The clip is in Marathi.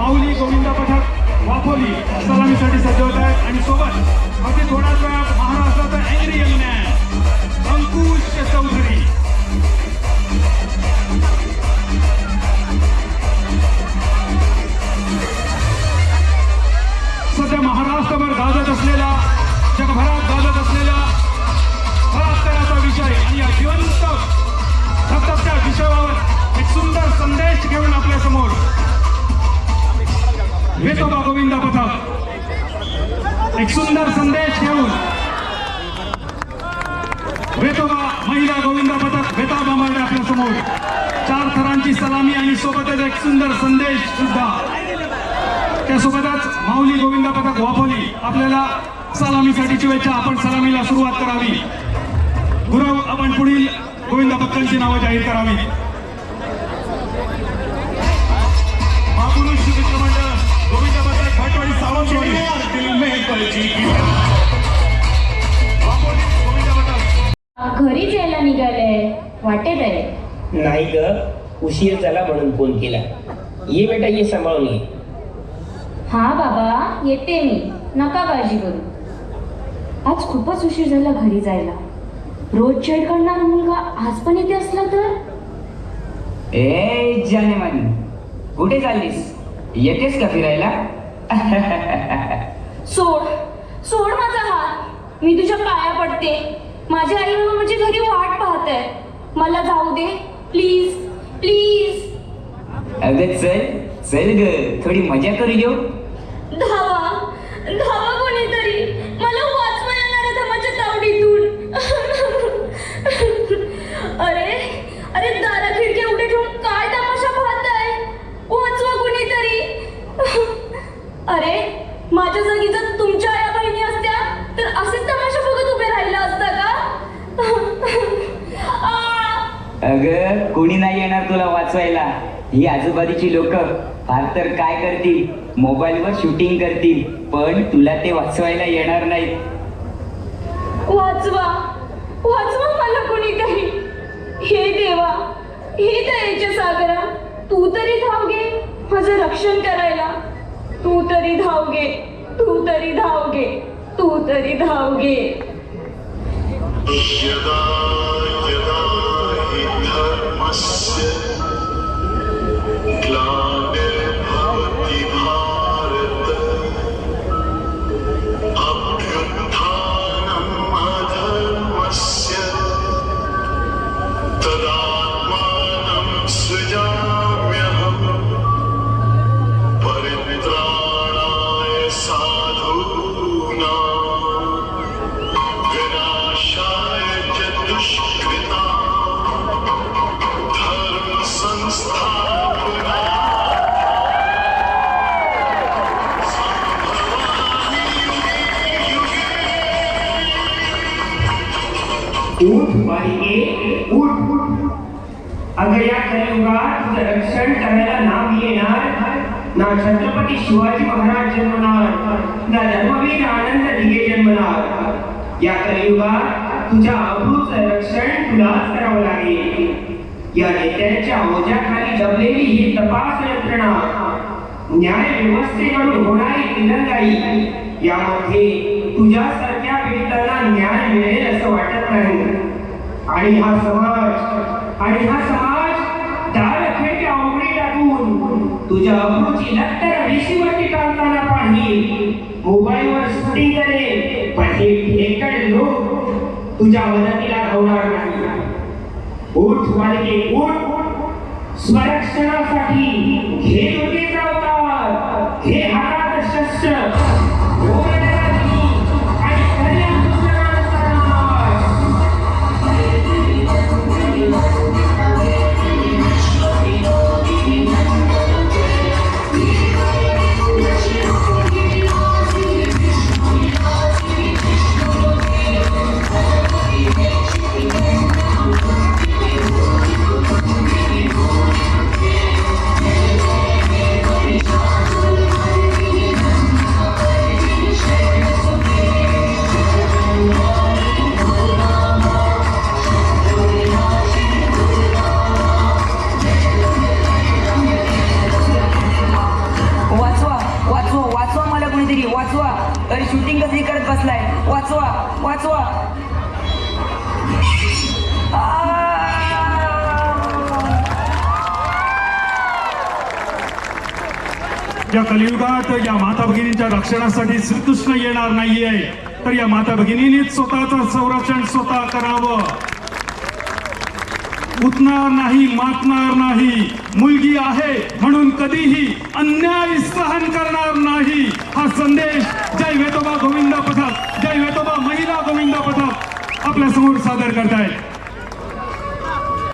माऊली गोविंदा पथक वापोली सलामीसाठी सज्ज होत आहेत आणि सोबत अगदी थोडाच वेळात महाराष्ट्राचा angry young man Ankush Vetoba Govinda पथक? एक सुंदर संदेश घेऊन वेतोबा महिला गोविंदा पथक? वेता बांबर्डे आपल्यासमोर? चार थरांची सलामी आणि सोबतच एक सुंदर संदेश सुद्धा. त्यासोबतच माऊली गोविंद पथक वापवली आपल्याला सलामीसाठी शुभेच्छा. आपण सलामीला सुरुवात करावी. गुरव आपण पुढील गोविंदा पथकांची नावं जाहीर करावी. घरीच यायला निघाले वाटेत आहे. नाही ग उशीर झाला म्हणून फोन केला. ये बेटा ये सांभाळून ये. हा बाबा येते मी. नका काळजी करू. आज खूपच उशीर झाला घरी जायला. रोज चेड करणारा मुलगा आज पण इथे असला तर? ए जाने मानी कुठे चाललीस? येतेस का फिरायला? सोड. सोड माझा हात. मी तुझ्या पाया पडते. माझे आई बाबा म्हणजे घरी वाट पाहत आहे मला जाऊ दे. प्लीज प्लीज अगं चल. चल ग. थोडी मजा करू येऊ धावा धावा अगं कोणी नाही येणार तुला वाचवायला. ही आजूबाजूची लोक फार तर काय करतील? मोबाईलवर शूटिंग करतील पण तुला ते वाचवायला येणार नाही वाचवा. वाचवा मला कोणी काही हे देवा हे दयेचे सागरा. तू तरी धाव घे माझं रक्षण करायला. तू तरी धाव घे तू तरी धाव घे तू तरी धाव घे अगं या कलियुगात रक्षण करायला नाम येणार ना छत्रपती शिवाजी महाराज जन्मणार ना धर्मवीर आनंद दिगे जन्मणार या कलियुगात तुझ्या अब्रूचं रक्षण तुलाच करावं लागेल या नेत्यांच्या ओझ्याखाली दबलेली ही तपास यंत्रणा न्याय व्यवस्थेकडून होणारी दिरंगाई यामध्ये तुझ्या त्या पीडितांना न्याय मिळेल असं वाटत नाही. आणि हा समाज आणि हा समाज दार खिडक्या टाकून तुझ्या अब्रूची लत्तर ऋषीवरती टाकताना पाहिजे मोबाईलवर शूटिंग करेल पण हे फेकड लोक तुझ्या मदतीला धावणार नाही. उठ बालिके उठ. स्वरक्षणासाठी घे डोकेचा वाचवा वाचवा. या कलियुगात या माता भगिनींच्या रक्षणासाठी श्रीकृष्ण येणार नाहीये तर या माता भगिनींनीच स्वतःचं संरक्षण स्वतः करावं. उठणार नाही मातणार नाही मुलगी आहे म्हणून कधीही अन्याय सहन करणार नाही. हा संदेश जय वेदोबा गोविंदा पथक जय वेतोबा महिला गोविंदा पथक आपल्या आपल्यासमोर सादर करतायत